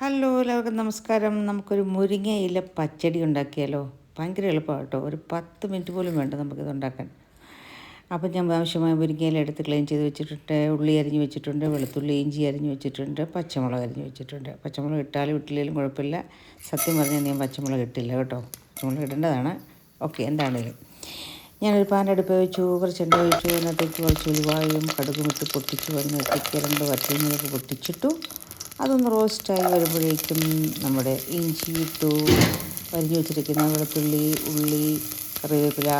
Hello എല്ലാവർക്കും നമസ്കാരം. നമുക്കൊരു മുരിങ്ങയില പച്ചടി ഉണ്ടാക്കിയാലോ? ഭയങ്കര എളുപ്പമാണ് കേട്ടോ ഒരു പത്ത് മിനിറ്റ് പോലും വേണ്ട നമുക്കിത് ഉണ്ടാക്കാൻ. അപ്പം ഞാൻ ആവശ്യമായ മുരിങ്ങയില എടുത്ത് ക്ലീൻ ചെയ്ത് വെച്ചിട്ടുണ്ട്. ഉള്ളി അരിഞ്ഞ് വെച്ചിട്ടുണ്ട് വെളുത്തുള്ളി ഇഞ്ചി അരിഞ്ഞ് വെച്ചിട്ടുണ്ട് പച്ചമുളക് അരിഞ്ഞ് വെച്ചിട്ടുണ്ട്. പച്ചമുളക് ഇട്ടാലും ഇട്ടില്ലെങ്കിലും കുഴപ്പമില്ല. സത്യം പറഞ്ഞാൽ ഞാൻ പച്ചമുളക് ഇട്ടില്ല കേട്ടോ. പച്ചമുളക് ഇടേണ്ടതാണ്. ഓക്കെ എന്താണേലും ഞാനൊരു പാൻ അടുപ്പ് വെച്ചു. കുറച്ച് എണ്ണ ഒഴിച്ചു. അതിനകത്തേക്ക് കുറച്ച് ഉലുവായും കടുകും ഇട്ട് പൊട്ടിച്ചു. അതിനകത്തേക്ക് രണ്ട് വറ്റിങ്ങനെയൊക്കെ പൊട്ടിച്ചിട്ടു. അതൊന്ന് റോസ്റ്റായി വരുമ്പോഴേക്കും നമ്മുടെ ഇഞ്ചി ഇട്ടു അരിഞ്ഞു വെച്ചിരിക്കുന്ന വെളുത്തുള്ളി ഉള്ളി കറിവേപ്പില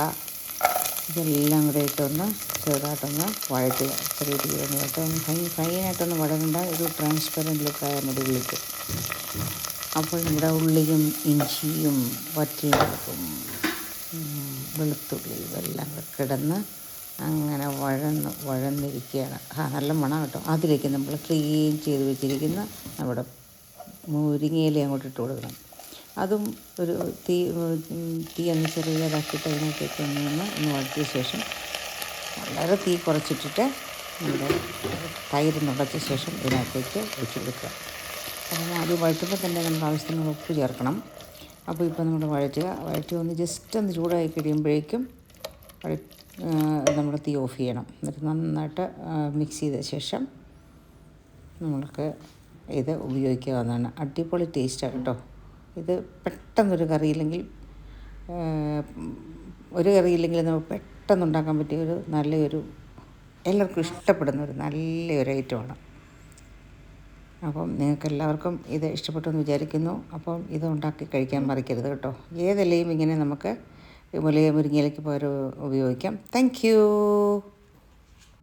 ഇതെല്ലാം കൂടെ ഇട്ടൊന്ന് ചെറുതായിട്ടൊന്ന് വഴറ്റുക. ചെറിയ തീയൊന്ന് കേട്ടോ. ഒന്ന് ഫൈൻ ഫൈനായിട്ടൊന്ന് വഴങ്ങണ്ട. ഒരു ട്രാൻസ്പെറന്റ് ലുക്കായാൽ മതി ഉള്ളിക്ക് അപ്പോൾ നമ്മുടെ ഉള്ളിയും ഇഞ്ചിയും വറ്റിയും വെളുത്തുള്ളി ഇതെല്ലാം കൂടെ കിടന്ന് അങ്ങനെ വഴന്ന് വഴന്നിരിക്കുകയാണ്. ആ നല്ല മണം കേട്ടോ. അതിലേക്ക് നമ്മൾ ക്ലീൻ ചെയ്ത് വെച്ചിരിക്കുന്ന നമ്മുടെ മുരിങ്ങയില അങ്ങോട്ട് ഇട്ട് കൊടുക്കണം. അതും ഒരു തീ തീ ഒന്ന് ചെറിയതാക്കിയിട്ട് അതിനകത്തേക്ക് ഒന്ന് ഒന്ന് ഒന്ന് വഴറ്റിയ ശേഷം വളരെ തീ കുറച്ചിട്ടിട്ട് നമ്മുടെ തൈര് നുടച്ച ശേഷം ഇതിനകത്തേക്ക് ഒഴിച്ച് കൊടുക്കുക. അപ്പം അത് വഴറ്റുമ്പോൾ തന്നെ നമ്മൾ ആവശ്യത്തിന് ഉപ്പ് ചേർക്കണം. അപ്പോൾ ഇപ്പോൾ നമ്മൾ വഴറ്റുക. വഴറ്റി ഒന്ന് ജസ്റ്റ് ഒന്ന് ചൂടായി കഴിയുമ്പോഴേക്കും വഴ നമ്മൾ തീ ഓഫ് ചെയ്യണം. എന്നിട്ട് നന്നായിട്ട് മിക്സ് ചെയ്ത ശേഷം നമ്മൾക്ക് ഇത് ഉപയോഗിക്കാവുന്നതാണ്. അടിപൊളി ടേസ്റ്റാണ് കേട്ടോ. ഇത് പെട്ടെന്നൊരു കറിയില്ലെങ്കിൽ ഒരു കറിയില്ലെങ്കിൽ നമുക്ക് പെട്ടെന്ന് ഉണ്ടാക്കാൻ പറ്റിയ ഒരു നല്ലൊരു എല്ലാവർക്കും ഇഷ്ടപ്പെടുന്ന ഒരു നല്ലൊരു ഐറ്റമാണ് അപ്പം നിങ്ങൾക്ക് എല്ലാവർക്കും ഇത് ഇഷ്ടപ്പെട്ടു എന്ന് വിചാരിക്കുന്നു. അപ്പം ഇത് ഉണ്ടാക്കി കഴിക്കാൻ മറിക്കരുത് കേട്ടോ. ഏതിലയും ഇങ്ങനെ നമുക്ക് മുലയ മുരിങ്ങയിലേക്ക് പകരം ഉപയോഗിക്കാം. താങ്ക്